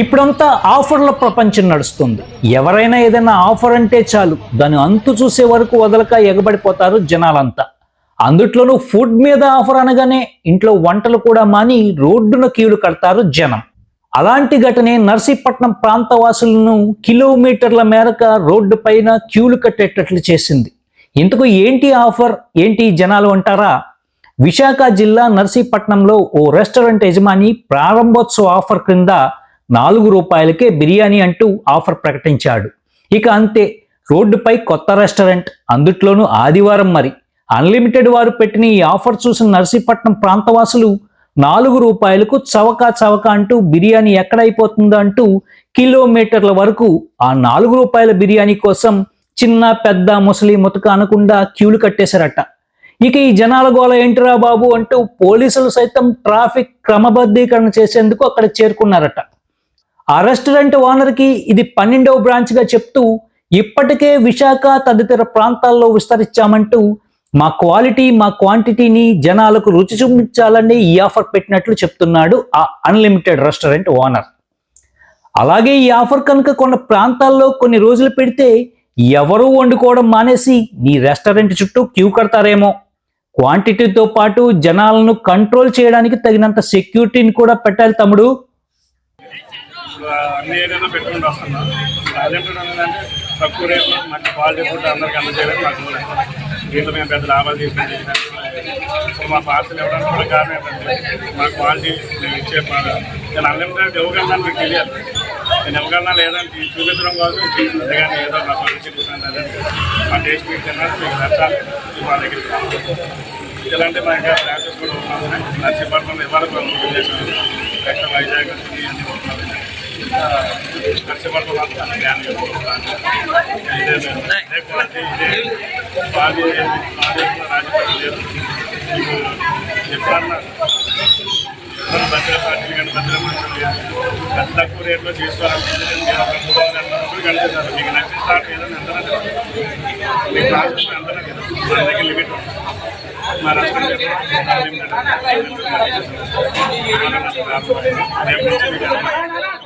ఇప్పుడంతా ఆఫర్ల ప్రపంచం నడుస్తుంది. ఎవరైనా ఏదైనా ఆఫర్ అంటే చాలు. దాని అంతు చూసే వరకు వదలక ఎగబడిపోతారు జనాలంతా. అందుట్లోనూ ఫుడ్ మీద ఆఫర్ అనగానే ఇంట్లో వంటలు కూడా మాని రోడ్డున క్యూలు కడతారు జనం. అలాంటి ఘటనే నర్సీపట్నం ప్రాంతవాసులను కిలోమీటర్ల మేరక రోడ్డు పైన క్యూలు కట్టేటట్లు చేసింది. ఇంతకు ఏంటి ఆఫర్? ఏంటి జనాలు అంటారా? విశాఖ జిల్లా నర్సీపట్నంలో ఓ రెస్టారెంట్ యజమాని ప్రారంభోత్సవ ఆఫర్ క్రింద నాలుగు రూపాయలకే బిర్యానీ అంటూ ఆఫర్ ప్రకటించాడు. ఇక అంతే రోడ్డుపై కొత్త రెస్టారెంట్ అందుట్లోనూ ఆదివారం మరి. అన్లిమిటెడ్ వారు పెట్టిన ఈ ఆఫర్ చూసిన నర్సీపట్నం ప్రాంతవాసులు నాలుగు రూపాయలకు చవక చవక అంటూ బిర్యానీ ఎక్కడైపోతుందో అంటూ కిలోమీటర్ల వరకు ఆ నాలుగు రూపాయల బిర్యానీ కోసం చిన్న పెద్ద ముసలి ముతక అనకుండా క్యూలు కట్టేశారట. ఇక ఈ జనాల గోల ఏంటిరా బాబు అంటూ పోలీసులు సైతం ట్రాఫిక్ క్రమబద్ధీకరణ చేసేందుకు అక్కడ చేరుకున్నారట. ఆ రెస్టారెంట్ ఓనర్కి ఇది పన్నెండవ బ్రాంచ్గా చెప్తూ ఇప్పటికే విశాఖ తదితర ప్రాంతాల్లో విస్తరించామంటూ మా క్వాలిటీ మా క్వాంటిటీని జనాలకు రుచి చూపించాలని ఈ ఆఫర్ పెట్టినట్లు చెప్తున్నాడు ఆ అన్లిమిటెడ్ రెస్టారెంట్ ఓనర్ అలాగే ఈ ఆఫర్ కనుక కొన్ని ప్రాంతాల్లో కొన్ని రోజులు పెడితే ఎవరూ వండుకోవడం మానేసి నీ రెస్టారెంట్ చుట్టూ క్యూ కడతారేమో. క్వాంటిటీతో పాటు జనాలను కంట్రోల్ చేయడానికి తగినంత సెక్యూరిటీని కూడా పెట్టాలి తమ్ముడు. అన్ని ఏదైనా పెట్టుకుంటూ వస్తున్నాం. టాలెంటెడ్ అనేది అంటే తక్కువ రేట్లో మంచి క్వాలిటీ ఫుడ్ అందరికి అందజేయడం మాకు దీంట్లో మేము పెద్ద లాభాలు తీసుకుని ఇప్పుడు మా పార్సల్ ఇవ్వడానికి కూడా కారణం ఏంటంటే మా క్వాలిటీ మేము ఇచ్చే నేను అన్లిమిటెడ్ ఇవ్వగలను మీకు తెలియాలి నేను ఇవ్వగలనా లేదని చూపించడం కోసం చేసింది కానీ ఏదో మా క్వాలిటీ చూపించాను మా టేస్ట్ మీకు తిన్నాను మీకు నచ్చాలి మా దగ్గర ఇలాంటి మా ఇంకా బ్రాంచెస్ కూడా ఉన్నాయి. నర్సీపట్నం ఇవాళ కూడా ఓపెన్ చేసాము నెక్స్ట్ వైజాగ్ ఇవన్నీ ఉంటున్నాయి నర్సీపట్నం అంతా జ్ఞానం ఇదే ఇదే క్వాలిటీ ఇదే బాగా రాజపట్నం లేదు మీకు ఎప్పుడన్నా మన భద్ర పార్టీలు కానీ భద్ర మనుషులు లేదు అతి తక్కువ రేట్లో తీసుకోవాలనుకుంటే మీరు ఒక మూడు వందల ఎనభై రూపాయలు కడుతున్నారు మీకు నచ్చిన స్టార్ట్ ఏదైనా ఎంతనా తెలుసు మీ ప్రాసెస్ ఎంతనా తెలుసు మన దగ్గర లిమిట్ ఉంది మా రెస్టారెంట్ రేపు నుంచి మీకు